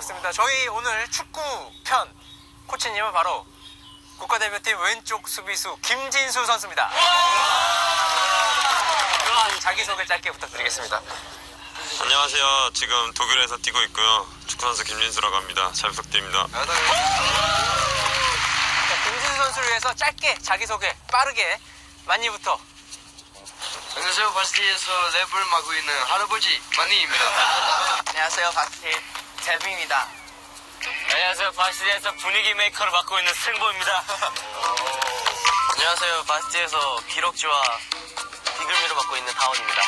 자, 저희 오늘 축구 편 코치님은 바로 국가대표팀 왼쪽 수비수 김진수 선수입니다. 자기소개 짧게 부탁드리겠습니다. 안녕하세요. 지금 독일에서 뛰고 있고요. 축구 선수 김진수라고 합니다. 잘 부탁드립니다. 자, 김진수 선수를 위해서 짧게 자기소개 빠르게 만니부터 안녕하세요. 바스티에서 랩을 맡고 있는 할아버지 만니입니다. 안녕하세요 바스티 젤빈입니다 안녕하세요. 바스티에서 분위기 메이커를 맡고 있는 승보입니다. 안녕하세요. 바스티에서 기록지와 비글미를 맡고 있는 다원입니다.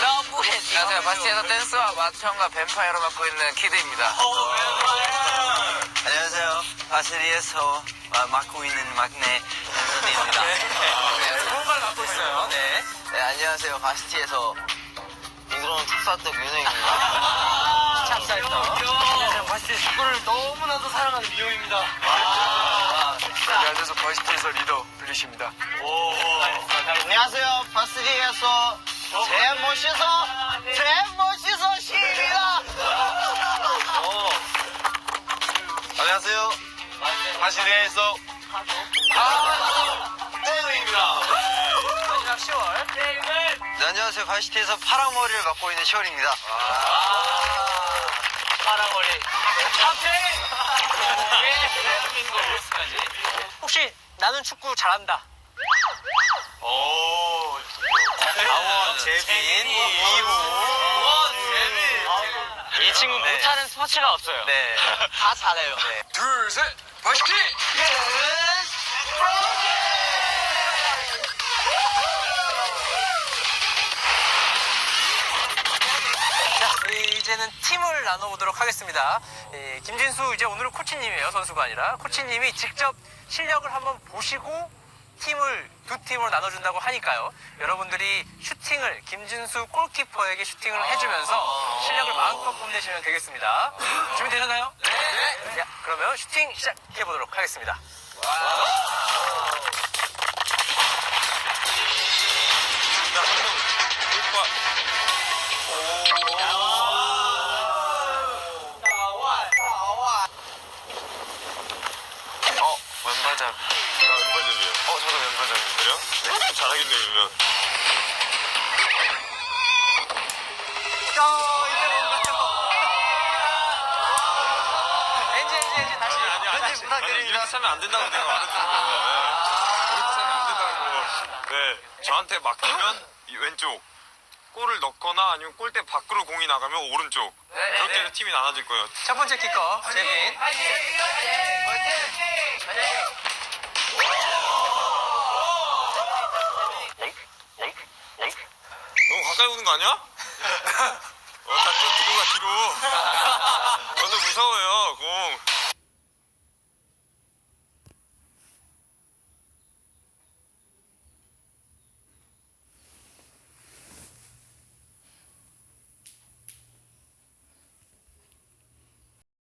너무해. 안녕하세요. 바스티에서 댄스와 마청과 뱀파이어를 맡고 있는 키드입니다. 안녕하세요. 바스리에서 어, 맡고 있는 막내 현선입니다. 좋은 말 맡고 있어요 네. 네, 안녕하세요. 바스티에서 잉그러운 축사떡 윤호입니다. 찹쌀떡 바스티 축구를 너무나도 사랑하는 미호입니다. 안녕하세요. 바스티에서 리더 블리시입니다. 안녕하세요. 바스티에서 제일 멋있어, 제일 멋있어 시입니다. 안녕하세요. 바시리에서 마지막 10월 네, 안녕하세요. 바스티에서 파란 머리를 맡고 있는 시월입니다. 파랑머리. 혹시 나는 축구 잘한다 오. 아원, 재빈, 이호. 이 친구 못하는 스포츠가 없어요. 네. 다 잘해요. 둘, 셋. 바스티! 이제는 팀을 나눠보도록 하겠습니다. 예, 김진수 이제 오늘은 코치님이에요. 선수가 아니라 코치님이 직접 실력을 한번 보시고 팀을 두 팀으로 나눠준다고 하니까요. 여러분들이 슈팅을 김진수 골키퍼에게 슈팅을 해주면서 실력을 마음껏 뽐내시면 되겠습니다. 준비되셨나요? 네. 자, 그러면 슈팅 시작해 보도록 하겠습니다. 어, 왼발잡이. 나 왼발잡이에요. 어, 저도 왼발잡이. 그래요? 네. 잘하겠네요, 그러면. 엔지 엔지 엔지 다시 아니, 아니, 다시 아니, 이렇게 차면 안 된다고 내가 말했잖아요. 네. 이렇게 차면 안 된다고. 네. 저한테 맡기면 이 왼쪽. 골을 넣거나 아니면 골대 밖으로 공이 나가면 오른쪽. 그렇게 해서 팀이 나눠질 거예요. 첫 번째 키커 재빈 가까이 오는 거 아니야? 어, 다좀 뒤로 가, 뒤로.